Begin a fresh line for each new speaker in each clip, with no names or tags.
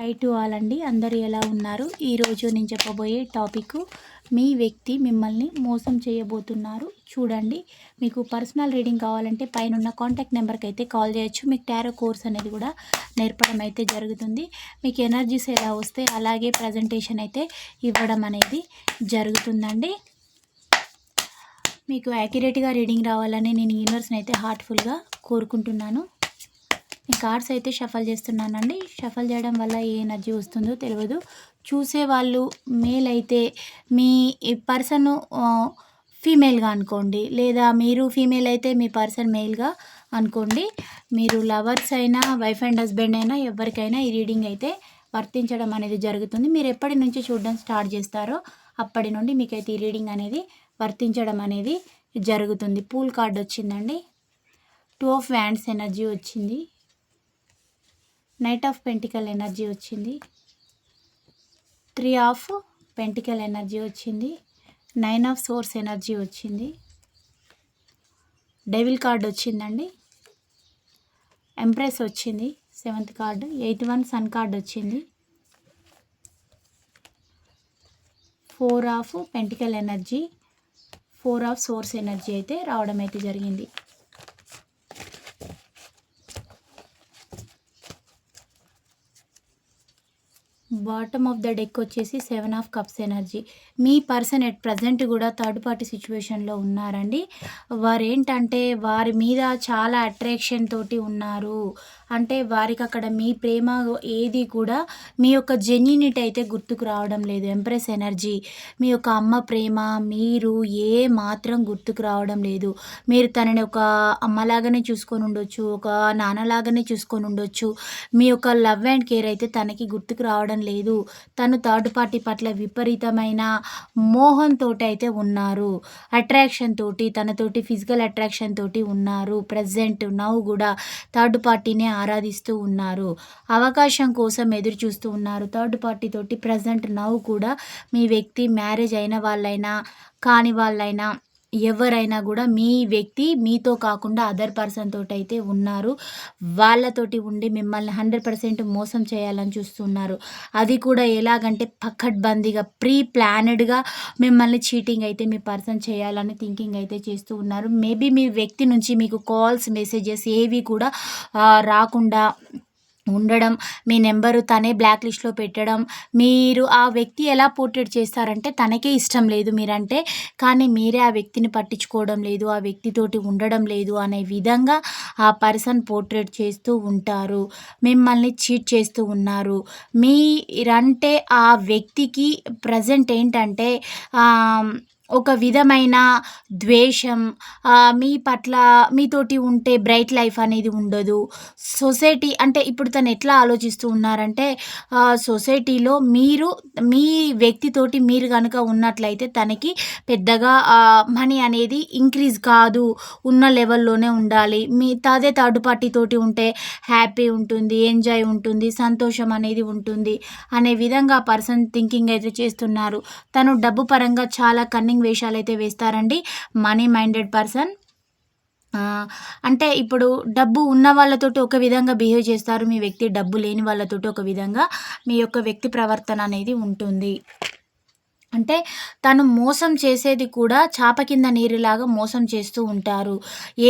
High to all అండి అందరూ ఎలా ఉన్నారు? ఈరోజు నేను చెప్పబోయే టాపిక్ మీ వ్యక్తి మిమ్మల్ని మోసం చేయబోతున్నారు. చూడండి మీకు పర్సనల్ రీడింగ్ కావాలంటే పైన ఉన్న కాంటాక్ట్ నెంబర్కి అయితే కాల్ చేయొచ్చు. మీకు టారో కోర్స్ అనేది కూడా నేర్పడం అయితే జరుగుతుంది. మీకు ఎనర్జీస్ ఎలా వస్తే అలాగే ప్రజెంటేషన్ అయితే ఇవ్వడం అనేది జరుగుతుందండి. మీకు యాక్యురేట్గా రీడింగ్ రావాలని నేను యూనివర్స్ని అయితే హార్ట్ఫుల్గా కోరుకుంటున్నాను. నేను కార్డ్స్ అయితే షఫల్ చేస్తున్నానండి. షఫల్ చేయడం వల్ల ఏ ఎనర్జీ వస్తుందో తెలియదు చూసే వాళ్ళు మేల్ అయితే మీ పర్సన్ ఫీమేల్గా అనుకోండి. లేదా మీరు ఫీమేల్ అయితే మీ పర్సన్ మేల్గా అనుకోండి. మీరు లవర్స్ అయినా వైఫ్ అండ్ హస్బెండ్ అయినా ఎవరికైనా ఈ రీడింగ్ అయితే వర్తించడం అనేది జరుగుతుంది. మీరు ఎప్పటి నుంచి చూడడం స్టార్ట్ చేస్తారో అప్పటి నుండి మీకైతే ఈ రీడింగ్ అనేది వర్తించడం అనేది జరుగుతుంది. పూల్ కార్డ్ వచ్చిందండి. టూ ఆఫ్ వ్యాండ్స్ ఎనర్జీ వచ్చింది. నైట్ ఆఫ్ పెంటికల్ ఎనర్జీ వచ్చింది. త్రీ ఆఫ్ పెంటికల్ ఎనర్జీ వచ్చింది. నైన్ ఆఫ్ సోర్స్ ఎనర్జీ వచ్చింది. డెవిల్ కార్డ్ వచ్చిందండి. ఎంప్రెస్ వచ్చింది. Seventh card. Eighth one sun card వచ్చింది. Four of pentacle energy. Four of swords energy అయితే రావడం అయితే జరిగింది. బాటమ్ ఆఫ్ ద డెక్ వచ్చేసి సెవెన్ ఆఫ్ కప్స్ ఎనర్జీ. మీ పర్సన్ ఎట్ ప్రజెంట్ కూడా థర్డ్ పార్టీ సిచ్యువేషన్లో ఉన్నారండి. వారు ఏంటంటే వారి మీద చాలా అట్రాక్షన్ తోటి ఉన్నారు. అంటే వారికి అక్కడ మీ ప్రేమ ఏది కూడా మీ యొక్క జెన్యునిటీ అయితే గుర్తుకు రావడం లేదు. ఎంప్రెస్ ఎనర్జీ మీ యొక్క అమ్మ ప్రేమ మీరు ఏ మాత్రం గుర్తుకు రావడం లేదు. మీరు తనని ఒక అమ్మలాగానే చూసుకొని ఉండొచ్చు ఒక నాన్నలాగానే చూసుకొని ఉండొచ్చు. మీ యొక్క లవ్ అండ్ కేర్ అయితే తనకి గుర్తుకు రావడం లేదు. తను థర్డ్ పార్టీ పట్ల విపరీతమైన మోహంతో అయితే ఉన్నారు. అట్రాక్షన్ తోటి తనతోటి ఫిజికల్ అట్రాక్షన్ తోటి ఉన్నారు. ప్రజెంట్ నవ్వు కూడా థర్డ్ పార్టీనే ఆరాధిస్తూ ఉన్నారు. అవకాశం కోసం ఎదురు చూస్తూ ఉన్నారు. థర్డ్ పార్టీ తోటి ప్రజెంట్ నవ్వు కూడా మీ వ్యక్తి మ్యారేజ్ అయిన వాళ్ళైనా కాని వాళ్ళైనా ఎవరైనా కూడా మీ వ్యక్తి మీతో కాకుండా అదర్ పర్సన్ తోటి అయితే ఉన్నారు. వాళ్ళతోటి ఉండి మిమ్మల్ని హండ్రెడ్ పర్సెంట్ మోసం చేయాలని చూస్తున్నారు. అది కూడా ఎలాగంటే పక్కడ్బందీగా ప్రీ ప్లానెడ్గా మిమ్మల్ని చీటింగ్ అయితే మీ పర్సన్ చేయాలని థింకింగ్ అయితే చేస్తూ ఉన్నారు. మేబీ మీ వ్యక్తి నుంచి మీకు కాల్స్ మెసేజెస్ ఏవి కూడా రాకుండా ఉండడం మీ నెంబరు తనే బ్లాక్ లిస్ట్లో పెట్టడం మీరు ఆ వ్యక్తి ఎలా పోర్ట్రేట్ చేస్తారంటే తనకే ఇష్టం లేదు మీరంటే కానీ మీరే ఆ వ్యక్తిని పట్టించుకోవడం లేదు ఆ వ్యక్తితోటి ఉండడం లేదు అనే విధంగా ఆ పర్సన్ పోర్ట్రేట్ చేస్తూ ఉంటారు మిమ్మల్ని చీట్ చేస్తూ ఉన్నారు. మీరంటే ఆ వ్యక్తికి ప్రజెంట్ ఏంటంటే ఒక విధమైన ద్వేషం మీ పట్ల మీతోటి ఉంటే బ్రైట్ లైఫ్ అనేది ఉండదు. సొసైటీ అంటే ఇప్పుడు తను ఎట్లా ఆలోచిస్తూ ఉన్నారంటే సొసైటీలో మీరు మీ వ్యక్తితోటి మీరు కనుక ఉన్నట్లయితే తనకి పెద్దగా మనీ అనేది ఇంక్రీజ్ కాదు. ఉన్న లెవెల్లోనే ఉండాలి. మీ తదే థర్డ్ పార్టీతోటి ఉంటే హ్యాపీ ఉంటుంది ఎంజాయ్ ఉంటుంది సంతోషం అనేది ఉంటుంది అనే విధంగా పర్సన్ థింకింగ్ అయితే చేస్తున్నారు. తను డబ్బు పరంగా చాలా కన్నింగ్ వేషాలు అయితే వేస్తారండి మనీ మైండెడ్ పర్సన్ అంటే ఇప్పుడు డబ్బు ఉన్న వాళ్ళతోటి ఒక విధంగా బిహేవ్ చేస్తారు. మీ వ్యక్తి డబ్బు లేని వాళ్ళతోటి ఒక విధంగా మీ యొక్క వ్యక్తి ప్రవర్తన అనేది ఉంటుంది. అంటే తను మోసం చేసేది కూడా చాప కింద నీరులాగా మోసం చేస్తూ ఉంటారు.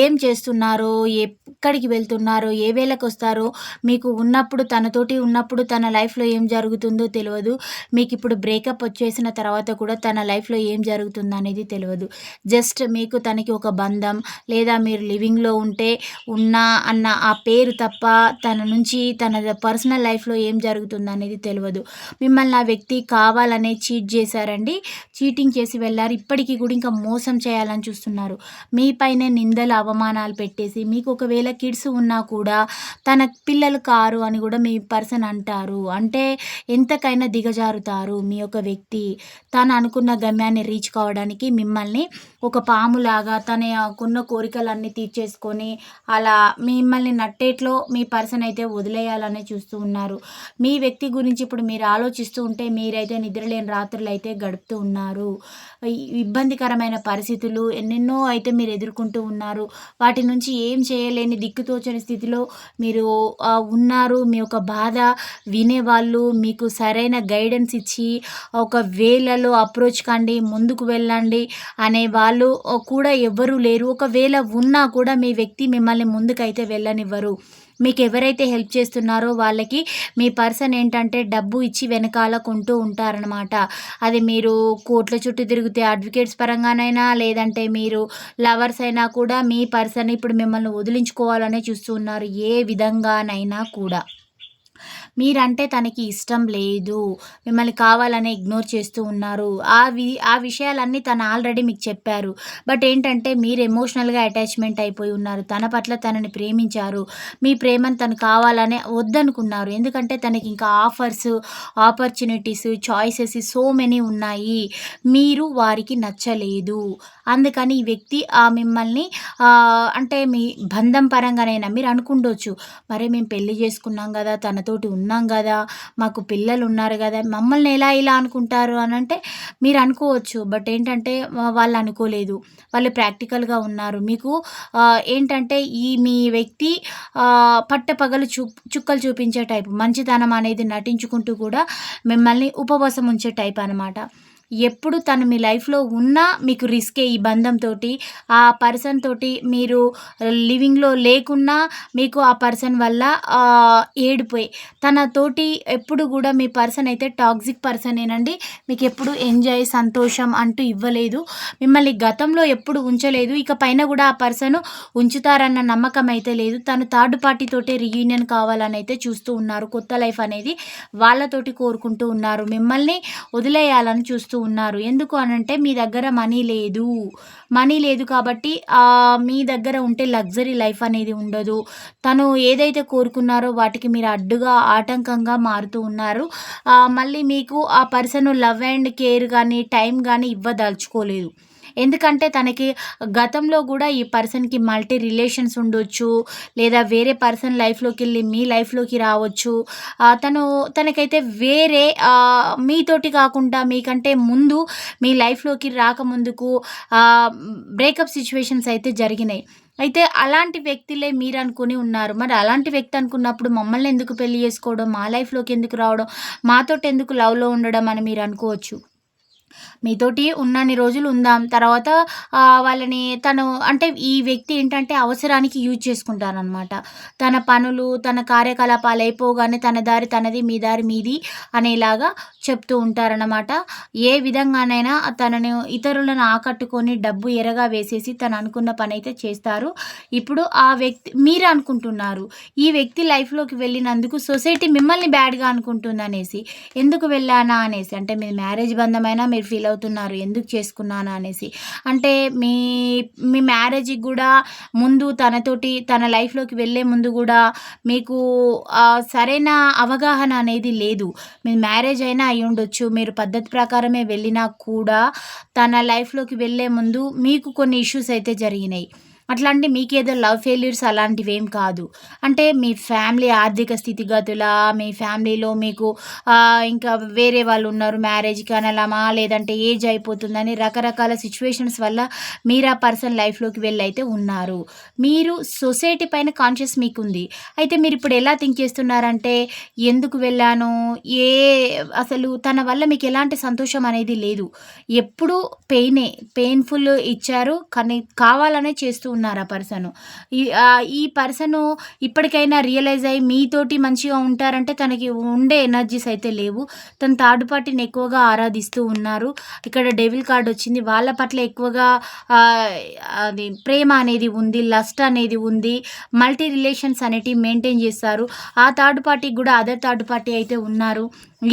ఏం చేస్తున్నారో ఎక్కడికి వెళ్తున్నారో ఏ వేళకు వస్తారో మీకు ఉన్నప్పుడు తనతోటి ఉన్నప్పుడు తన లైఫ్లో ఏం జరుగుతుందో తెలియదు. మీకు ఇప్పుడు బ్రేకప్ వచ్చేసిన తర్వాత కూడా తన లైఫ్లో ఏం జరుగుతుందో అనేది తెలియదు. జస్ట్ మీకు తనకి ఒక బంధం లేదా మీరు లివింగ్లో ఉంటే ఉన్నా అన్న ఆ పేరు తప్ప తన నుంచి తన పర్సనల్ లైఫ్లో ఏం జరుగుతుందో అనేది తెలియదు. మిమ్మల్ని ఆ వ్యక్తి కావాలనే చీట్ చేశారు వెళ్ళారండి చీటింగ్ చేసి వెళ్ళారు ఇప్పటికీ కూడా ఇంకా మోసం చేయాలని చూస్తున్నారు. మీపైనే నిందలు అవమానాలు పెట్టేసి మీకు ఒకవేళ కిడ్స్ ఉన్నా కూడా తన పిల్లలు కారు అని కూడా మీ పర్సన్ అంటారు. అంటే ఎంతకైనా దిగజారుతారు మీ యొక్క వ్యక్తి. తను అనుకున్న గమ్యాన్ని రీచ్ కావడానికి మిమ్మల్ని ఒక పాములాగా తనకున్న కోరికలన్నీ తీర్చేసుకొని అలా మిమ్మల్ని నట్టేట్లో మీ పర్సన్ అయితే వదిలేయాలని చూస్తూ ఉన్నారు. మీ వ్యక్తి గురించి ఇప్పుడు మీరు ఆలోచిస్తూ ఉంటే మీరైతే నిద్రలేని రాత్రులు అయితే గడుపుతూ ఉన్నారు. ఇబ్బందికరమైన పరిస్థితులు ఎన్నెన్నో అయితే మీరు ఎదుర్కొంటూ ఉన్నారు. వాటి నుంచి ఏం చేయలేని దిక్కుతోచని స్థితిలో మీరు ఉన్నారు. మీ యొక్క బాధ వినేవాళ్ళు మీకు సరైన గైడెన్స్ ఇచ్చి ఒక వేలలో అప్రోచ్ కండి ముందుకు వెళ్ళండి అనే వాళ్ళు వాళ్ళు కూడా ఎవ్వరూ లేరు. ఒకవేళ ఉన్నా కూడా మీ వ్యక్తి మిమ్మల్ని ముందుకైతే వెళ్ళనివ్వరు. మీకు ఎవరైతే హెల్ప్ చేస్తున్నారో వాళ్ళకి మీ పర్సన్ ఏంటంటే డబ్బు ఇచ్చి వెనకాల కొంటూ ఉంటారనమాట అది మీరు కోట్ల చుట్టూ తిరిగితే అడ్వకేట్స్ పరంగానైనా లేదంటే మీరు లవర్స్ అయినా కూడా మీ పర్సన్ ఇప్పుడు మిమ్మల్ని వదిలించుకోవాలనే చూస్తున్నారు ఏ విధంగానైనా కూడా. మీరంటే తనకి ఇష్టం లేదు. మిమ్మల్ని కావాలని ఇగ్నోర్ చేస్తూ ఉన్నారు. ఆ వి ఆ విషయాలన్నీ తను ఆల్రెడీ మీకు చెప్పారు. బట్ ఏంటంటే మీరు ఎమోషనల్గా అటాచ్మెంట్ అయిపోయి ఉన్నారు. తన పట్ల తనని ప్రేమించారు. మీ ప్రేమను తను కావాలనే వద్దనుకున్నారు. ఎందుకంటే తనకి ఇంకా offers opportunities choices so many ఉన్నాయి. మీరు వారికి నచ్చలేదు. అందుకని ఈ వ్యక్తి ఆ మిమ్మల్ని అంటే మీ బంధం పరంగానైనా మీరు అనుకుండొచ్చు. మరే మేము పెళ్ళి చేసుకున్నాం కదా తనతోటి ఉన్న ఉన్నాం కదా మాకు పిల్లలు ఉన్నారు కదా మమ్మల్ని ఎలా ఇలా అనుకుంటారు అని అంటే మీరు అనుకోవచ్చు బట్ ఏంటంటే వాళ్ళు అనుకోలేదు. వాళ్ళు ప్రాక్టికల్గా ఉన్నారు. మీకు ఏంటంటే ఈ మీ వ్యక్తి పట్టపగలు చూ చుక్కలు చూపించే టైపు మంచితనం అనేది నటించుకుంటూ కూడా మిమ్మల్ని ఉపవాసం ఉంచే టైప్ అనమాట ఎప్పుడు తను మీ లైఫ్లో ఉన్నా మీకు రిస్కే ఈ బంధంతో ఆ పర్సన్ తోటి మీరు లివింగ్లో లేకున్నా మీకు ఆ పర్సన్ వల్ల ఏడిపోయి. తనతోటి ఎప్పుడు కూడా మీ పర్సన్ అయితే టాక్సిక్ పర్సనేనండి. మీకు ఎప్పుడు ఎంజాయ్ సంతోషం అంటూ ఇవ్వలేదు. మిమ్మల్ని గతంలో ఎప్పుడు ఉంచలేదు. ఇక పైన కూడా ఆ పర్సన్ ఉంచుతారన్న నమ్మకం అయితే లేదు. తను థర్డ్ పార్టీతోటే రీయూనియన్ కావాలని అయితే చూస్తూ ఉన్నారు. కొత్త లైఫ్ అనేది వాళ్ళతోటి కోరుకుంటూ ఉన్నారు. మిమ్మల్ని వదిలేయాలని చూస్తూ ఉన్నారు. ఎందుకు అనంటే మీ దగ్గర మనీ లేదు. మనీ లేదు కాబట్టి మీ దగ్గర ఉంటే లగ్జరీ లైఫ్ అనేది ఉండదు. తను ఏదైతే కోరుకున్నారో వాటికి మీరు అడ్డుగా ఆటంకంగా మారుతూ ఉన్నారు. మళ్ళీ మీకు ఆ పర్సన్ లవ్ అండ్ కేర్ కానీ టైం కానీ ఇవ్వదలుచుకోలేదు. ఎందుకంటే తనకి గతంలో కూడా ఈ పర్సన్కి మల్టీ రిలేషన్స్ ఉండొచ్చు లేదా వేరే పర్సన్ లైఫ్లోకి వెళ్ళి మీ లైఫ్లోకి రావచ్చు. తను తనకైతే వేరే మీతోటి కాకుండా మీకంటే ముందు మీ లైఫ్లోకి రాకముందుకు బ్రేకప్ సిచ్యువేషన్స్ అయితే జరిగినాయి. అయితే అలాంటి వ్యక్తులే మీరు అనుకుని ఉన్నారు. మరి అలాంటి వ్యక్తి అనుకున్నప్పుడు మమ్మల్ని ఎందుకు పెళ్ళి చేసుకోవడం మా లైఫ్లోకి ఎందుకు రావడం మాతోటి ఎందుకు లవ్లో ఉండడం అని మీరు అనుకోవచ్చు? మీతోటి ఉన్నన్ని రోజులు ఉందాం. తర్వాత వాళ్ళని తను అంటే ఈ వ్యక్తి ఏంటంటే అవసరానికి యూజ్ చేసుకుంటారనమాట తన పనులు తన కార్యకలాపాలు అయిపోగానే తన దారి తనది మీ దారి మీది అనేలాగా చెప్తూ ఉంటారనమాట ఏ విధంగానైనా తనను ఇతరులను ఆకట్టుకొని డబ్బు ఎరగా వేసేసి తను అనుకున్న పని అయితే చేస్తారు. ఇప్పుడు ఆ వ్యక్తి మీరు అనుకుంటున్నారు ఈ వ్యక్తి లైఫ్లోకి వెళ్ళినందుకు సొసైటీ మిమ్మల్ని బ్యాడ్గా అనుకుంటుంది అనేసి ఎందుకు వెళ్ళానా అనేసి అంటే మీ మ్యారేజ్ బంధమైనా మీరు ఫీల్ అవుతున్నారు ఎందుకు చేసుకున్నానా అనేసి. అంటే మీ మీ మ్యారేజ్కి కూడా ముందు తనతోటి తన లైఫ్లోకి వెళ్ళే ముందు కూడా మీకు సరైన అవగాహన అనేది లేదు. మీ మ్యారేజ్ అయినా అయి ఉండొచ్చు. మీరు పద్ధతి ప్రకారమే వెళ్ళినా కూడా తన లైఫ్లోకి వెళ్ళే ముందు మీకు కొన్ని ఇష్యూస్ అయితే జరిగినాయి. అట్లాంటి మీకేదో లవ్ ఫెయిల్యూర్స్ అలాంటివి ఏం కాదు. అంటే మీ ఫ్యామిలీ ఆర్థిక స్థితిగతుల మీ ఫ్యామిలీలో మీకు ఇంకా వేరే వాళ్ళు ఉన్నారు మ్యారేజ్కి కనలమా లేదంటే ఏజ్ అయిపోతుందని రకరకాల సిచ్యువేషన్స్ వల్ల మీరు ఆ పర్సన్ లైఫ్లోకి వెళ్ళి అయితే ఉన్నారు. మీరు సొసైటీ పైన కాన్షియస్ మీకుంది. అయితే మీరు ఇప్పుడు ఎలా థింక్ చేస్తున్నారంటే ఎందుకు వెళ్ళాను? ఏ అసలు తన వల్ల మీకు ఎలాంటి సంతోషం అనేది లేదు. ఎప్పుడు పెయినే పెయిన్ఫుల్ ఇచ్చారు కానీ కావాలనే చేస్తూ ఉన్నారు ఆ పర్సన్. ఈ ఈ పర్సన్ ఇప్పటికైనా రియలైజ్ అయ్యి మీతోటి మంచిగా ఉంటారంటే తనకి ఉండే ఎనర్జీస్ అయితే లేవు. తన థర్డ్ పార్టీని ఎక్కువగా ఆరాధిస్తూ ఉన్నారు. ఇక్కడ డెవిల్ కార్డ్ వచ్చింది. వాళ్ళ పట్ల ఎక్కువగా అది ప్రేమ అనేది ఉంది లస్ట్ అనేది ఉంది. మల్టీ రిలేషన్స్ అనేటివి మెయింటైన్ చేస్తారు. ఆ థర్డ్ పార్టీకి కూడా అదర్ థర్డ్ పార్టీ అయితే ఉన్నారు.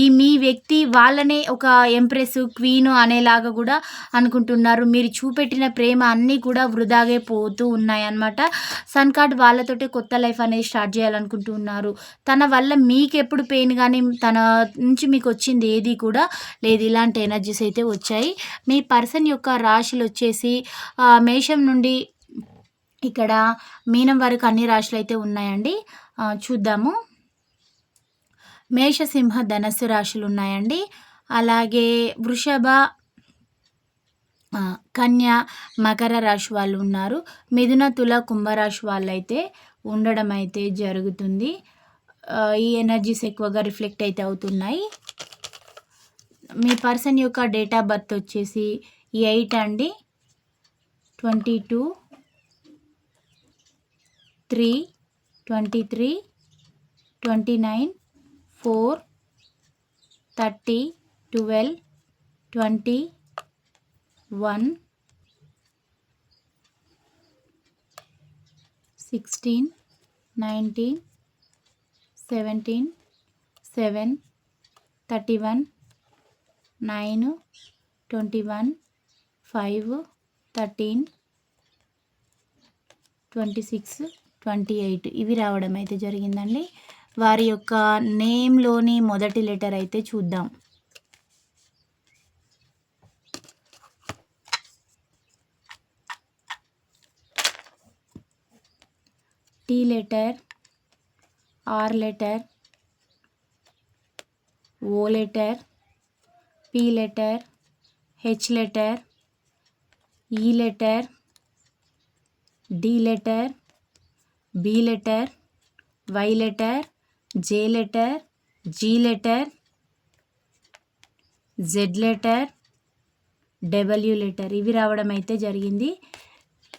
ఈ మీ వ్యక్తి వాళ్ళనే ఒక ఎంప్రెస్ క్వీన్ అనేలాగా కూడా అనుకుంటున్నారు. మీరు చూపెట్టిన ప్రేమ అన్నీ కూడా వృధాగే పోతూ ఉన్నాయన్నమాట. సన్ కార్డ్ వాళ్ళతోటే కొత్త లైఫ్ అనేది స్టార్ట్ చేయాలనుకుంటున్నారు తన వల్ల మీకు ఎప్పుడు పెయిన్ కానీ తన నుంచి మీకు వచ్చింది ఏది కూడా లేదు. ఇలాంటి ఎనర్జీస్ అయితే వచ్చాయి. మీ పర్సన్ యొక్క రాశులు వచ్చేసి మేషం నుండి ఇక్కడ మీనం వరకు అన్ని రాశులు అయితే ఉన్నాయండి. చూద్దాము. మేషసింహ ధనస్సు రాశులు ఉన్నాయండి. అలాగే వృషభ కన్య మకర రాశి వాళ్ళు ఉన్నారు. మిథున తుల కుంభరాశి వాళ్ళు అయితే ఉండడం అయితే జరుగుతుంది ఈ ఎనర్జీస్ ఎక్కువగా రిఫ్లెక్ట్ అయితే అవుతున్నాయి. మీ పర్సన్ యొక్క డేట్ ఆఫ్ బర్త్ వచ్చేసి ఎయిట్ అండి. Twenty two three twenty three twenty nine four thirty twelve twenty one sixteen nineteen seventeen seven thirty one nine twenty one five thirteen twenty six twenty eight ఇవి రావడం అయితే జరిగిందండి. వారి యొక్క నేమ్లోని మొదటి letter అయితే చూద్దాం. T letter R letter O letter P letter H letter E letter D letter B letter Y letter J letter G letter Z letter W letter. ఇవి రావడం అయితే జరిగింది.